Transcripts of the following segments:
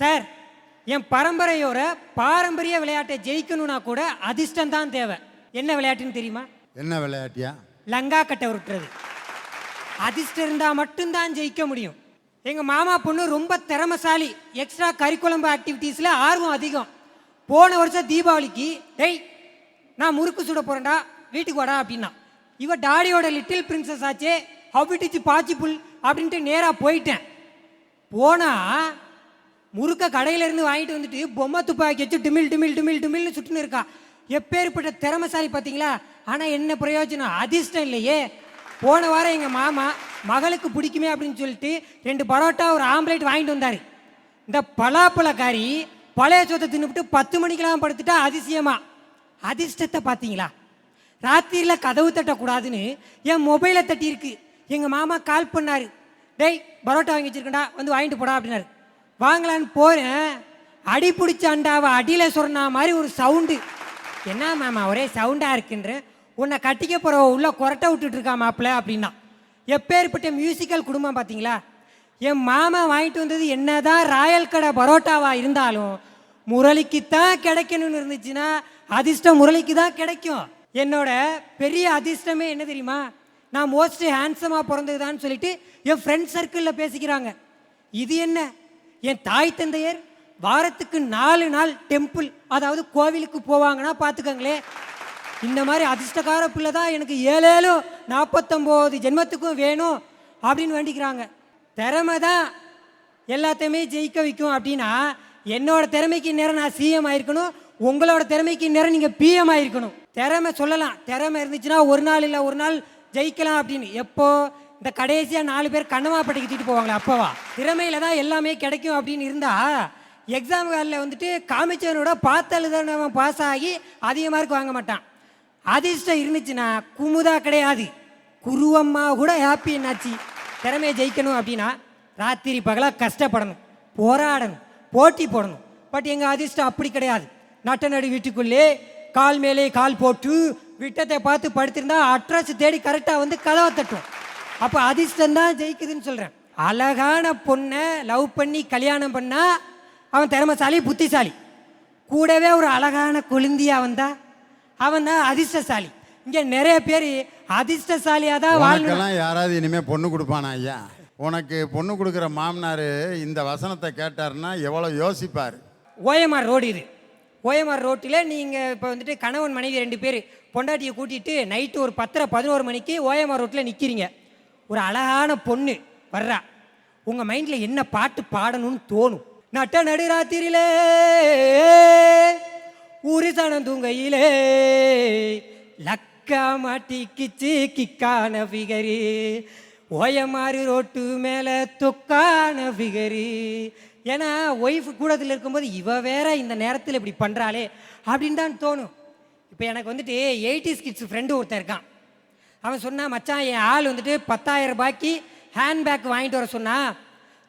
Sir என் பரம்பரையோட பாரம்பரிய விளையாட்டை ஜெயிக்கணும்னா கூட அதிர்ஷ்டம் தான் தேவை. என்ன விளையாட்டுன்னு தெரியுமா? என்ன விளையாட்டியா? லங்கா கட்டை உருட்டுறது. அதிர்ஷ்டம் இருந்தால் மட்டும்தான் ஜெயிக்க முடியும். எங்கள் மாமா பொண்ணு ரொம்ப திறமசாலி எக்ஸ்ட்ரா கரிக்குலம் ஆக்டிவிட்டீஸில் ஆர்வம் அதிகம். போன வருஷம் தீபாவளிக்கு டேய் நான் முறுக்கு சுட போகிறேன்டா வீட்டுக்கு வாடா அப்படின்னா. இவ டாடியோட லிட்டில் பிரின்சஸ் ஆச்சே அவிட்டுச்சு பாச்சிப்புல் அப்படின்ட்டு நேராக போயிட்டேன். போனால் முறுக்க கடையிலேருந்து வாங்கிட்டு வந்துட்டு பொம்மை துப்பாக்கி வச்சு டிமில் டிமில் டிமில் டிமில்னு சுட்டுன்னு இருக்கா. எப்பேற்பட்ட திறமைசாலி பார்த்தீங்களா? ஆனால் என்ன பிரயோஜனம்? அதிர்ஷ்டம் இல்லையே. போன வாரம் எங்கள் மாமா மகளுக்கு பிடிக்குமே அப்படின்னு சொல்லிட்டு ரெண்டு பரோட்டா ஒரு ஆம்லேட் வாங்கிட்டு வந்தார். இந்த பலாப்பழக்காரி பழைய சொத்தை தின்னுபிட்டு பத்து மணிக்கெல்லாம் படுத்துட்டா அதிசயமா. அதிர்ஷ்டத்தை பார்த்தீங்களா? ராத்திரியில் கதவு தட்டக்கூடாதுன்னு என் மொபைலை தட்டியிருக்கு. எங்கள் மாமா கால் பண்ணார். டேய் பரோட்டா வாங்கி வச்சிருக்கேன்டா வந்து வாங்கிட்டு போடா அப்படின்னாரு. வாங்கலான்னு போகிறேன் அடி பிடிச்ச அண்டாவை அடியில் சொன்னா மாதிரி ஒரு சவுண்டு என்ன மாமா ஒரே சவுண்டாக இருக்குன்ற? உன்னை கட்டிக்க போகிற உள்ளே கொரட்டை விட்டுட்டு இருக்கா மாப்பிள்ள அப்படின்னா. எப்பேற்பட்ட மியூசிக்கல் குடும்பம் பார்த்தீங்களா என் மாமா வாங்கிட்டு வந்தது என்னதான் ராயல் கடை பரோட்டாவாக இருந்தாலும் முரளிக்கு தான் கிடைக்கணும்னு இருந்துச்சுன்னா அதிர்ஷ்டம் முரளிக்கு தான் கிடைக்கும். என்னோட பெரிய அதிர்ஷ்டமே என்ன தெரியுமா? நான் மோஸ்ட் ஹேண்ட்ஸமாக பிறந்ததுதான்னு சொல்லிட்டு என் ஃப்ரெண்ட் சர்க்கிளில் பேசிக்கிறாங்க. இது என்ன? என் தாய் தந்தையர் வாரத்துக்கு நாலு நாள் டெம்பிள் அதாவது கோவிலுக்கு போவாங்கன்னா பார்த்துக்கங்களேன் இந்த மாதிரி அதிர்ஷ்டக்கார பிள்ளை தான் எனக்கு ஏழேலும் நாற்பத்தொம்போது ஜென்மத்துக்கும் வேணும் அப்படின்னு வேண்டிக்கிறாங்க. திறமை தான் எல்லாத்தையுமே ஜெயிக்க வைக்கும் அப்படின்னா என்னோட திறமைக்கு நேரம் நான் சிஎம் ஆயிருக்கணும். உங்களோட திறமைக்கு நேரம் நீங்கள் பிஎம் ஆயிருக்கணும். திறமை சொல்லலாம். திறமை இருந்துச்சுன்னா ஒரு நாள் இல்லை ஒரு நாள் ஜெயிக்கலாம் அப்படின்னு. எப்போ இந்த கடைசியாக நாலு பேர் கண்ணமாப்பட்டிக்கு தூக்கிட்டு போவாங்களே அப்போவா? திறமையில தான் எல்லாமே கிடைக்கும் அப்படின்னு இருந்தா எக்ஸாம் காலில் வந்துட்டு காமிச்சவனோட பார்த்தழுதவன் பாஸ் ஆகி அதிக மார்க் வாங்க மாட்டான். அதிர்ஷ்டம் இருந்துச்சுன்னா குமுதா கிடையாது. குருவம்மா கூட ஹாப்பி என்னாச்சு? திறமையை ஜெயிக்கணும் அப்படின்னா ராத்திரி பகலாக கஷ்டப்படணும் போராடணும் போட்டி போடணும். பட் எங்கள் அதிர்ஷ்டம் அப்படி கிடையாது. நட்ட நடு வீட்டுக்குள்ளே கால் மேலே கால் போட்டு விட்டத்தை பார்த்து படுத்திருந்தா அட்ரஸ் தேடி கரெக்டாக வந்து கதவை தட்டும். அப்போ அதிர்ஷ்டம் தான் ஜெயிக்குதுன்னு சொல்கிறேன் அழகான பொண்ணை லவ் பண்ணி கல்யாணம் பண்ணா அவன் திறமைசாலி புத்திசாலி. கூடவே ஒரு அழகான குளிந்தியா வந்தா அவன் தான் அதிர்ஷ்டசாலி. இங்கே நிறைய பேர் அதிர்ஷ்டசாலியாக தான் வாழ்ந்து உனக்கெல்லாம் யாராவது இனிமே பொண்ணு கொடுப்பானா ஐயா? உனக்கு பொண்ணு கொடுக்குற மாமனார் இந்த வசனத்தை கேட்டாருன்னா எவ்வளோ யோசிப்பார்? ஓஎம்ஆர் ரோடு இது. ஓஎம்ஆர் ரோட்டில் நீங்கள் இப்போ வந்துட்டு கணவன் மனைவி ரெண்டு பேர் பொண்டாட்டியை கூட்டிட்டு நைட்டு ஒரு பத்தரை பதினோரு மணிக்கு ஓஎம்ஆர் ரோட்டில் நிற்கிறீங்க ஒரு அழகான பொண்ணு வர்றா. உங்கள் மைண்டில் என்ன பாட்டு பாடணும்னு தோணும். நட்ட நடுராத்திரியிலே ஊரிசனம் தூங்கையிலே லக்கா மாட்டிக்கிச்சு கிக்கான ஃபிகரு ஓயமாறு ரோட்டு மேலே தொக்கான ஃபிகரு ஏன்னா ஒய்ஃப் கூடத்தில் இருக்கும்போது இவ வேற இந்த நேரத்தில் இப்படி பண்ணுறாளே அப்படின்னு தான் தோணும். இப்போ எனக்கு வந்துட்டு எயிட்டிஸ் கிட்ஸ் ஃப்ரெண்டு ஒருத்தன் இருக்கான். அவன் சொன்னான் மச்சான் என் ஆள் வந்துட்டு பத்தாயிரம் ரூபாய்க்கு ஹேண்ட்பேக் வாங்கிட்டு வர சொன்னான்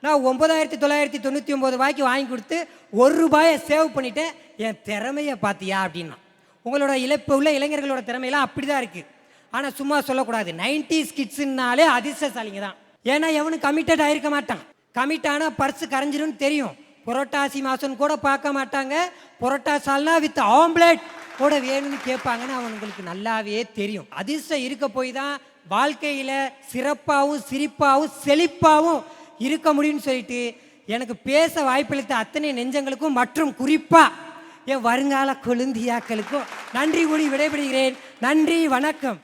நான் ஒம்பதாயிரத்தி தொள்ளாயிரத்தி தொண்ணூற்றி ஒம்பது ரூபாய்க்கு வாங்கி கொடுத்து ஒரு ரூபாயை சேவ் பண்ணிவிட்டேன் என் திறமையை பார்த்தியா? அப்படின்னா உங்களோட இழப்பு உள்ள இளைஞர்களோட திறமையெல்லாம் அப்படி தான் இருக்குது ஆனால் சும்மா சொல்லக்கூடாது. நைன்டிஸ் கிட்ஸுனாலே அதிர்ஷ்டசாலிங்க தான். ஏன்னா எவனும் கமிட்டட் ஆகிருக்க மாட்டான். கமிட் ஆனால் பர்ஸு கரைஞ்சிரும்னு தெரியும். புரோட்டாசி மாசம் கூட பார்க்க மாட்டாங்க. புரோட்டாசால்னா வித் ஆம்லெட் கூட வேணும்னு கேட்பாங்கன்னு அவங்களுக்கு நல்லாவே தெரியும். அதிர்ஷ்டம் இருக்க போய் தான் வாழ்க்கையில் சிறப்பாகவும் சிரிப்பாகவும் செழிப்பாகவும் இருக்க முடியும்னு சொல்லிட்டு எனக்கு பேச வாய்ப்பளித்த அத்தனை நெஞ்சங்களுக்கும் மற்றும் குறிப்பாக என் வருங்கால கொழுந்தியாக்களுக்கும் நன்றி கூடி விடைபெறுகிறேன். நன்றி வணக்கம்.